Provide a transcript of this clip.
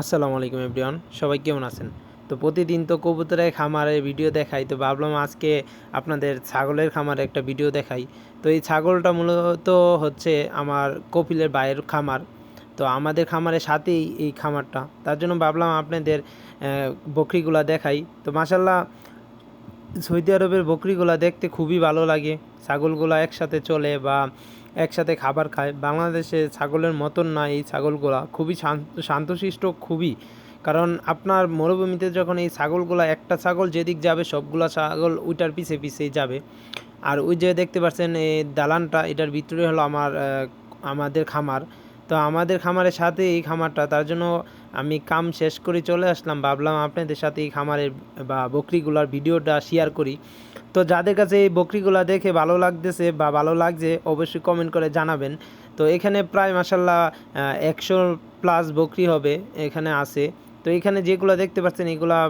আসসালামু আলাইকুম এভরিওয়ান, সবাই কেমন আছেন? তো প্রতিদিন তো কবুতরের খামারে ভিডিও দেখাই, তো ভাবলাম আজকে আপনাদের ছাগলের খামারে একটা ভিডিও দেখাই। তো এই ছাগলটা মূলত হচ্ছে আমার কপিলের বাইরের খামার। তো আমাদের খামারের সাথেই এই খামারটা। তার জন্য ভাবলাম আপনাদের বকরিগুলা দেখাই। তো মাসাল্লাহ সৌদি আরবের বকরিগুলা দেখতে খুবই ভালো লাগে। ছাগলগুলা একসাথে চলে বা একসাথে খাবার খায়। বাংলাদেশে ছাগলের মতন না এই ছাগলগুলা। খুবই শান্ত শান্তশিষ্ট, খুবই। কারণ আপনার মরুভূমিতে যখন এই ছাগলগুলা, একটা ছাগল যেদিক যাবে, সবগুলা ছাগল ওইটার পিছে পিছেই যাবে। আর ওই যে দেখতে পাচ্ছেন, এই দালানটা, এটার ভিতরে হলো আমার আমাদের খামার। তো আমাদের খামারের সাথে এই খামারটা, তার জন্য আমি কাম শেষ করে চলে আসলাম। ভাবলাম আপনাদের সাথে এই খামারের বা বকরিগুলার ভিডিওটা শেয়ার করি। তো যাদের কাছে এই বকরিগুলা দেখে ভালো লাগতেছে বা ভালো লাগছে, অবশ্যই কমেন্ট করে জানাবেন। তো এখানে প্রায় মাসাল্লাহ একশো প্লাস বকরি হবে এখানে আছে। তো এখানে যেগুলো দেখতে পাচ্ছেন, এগুলা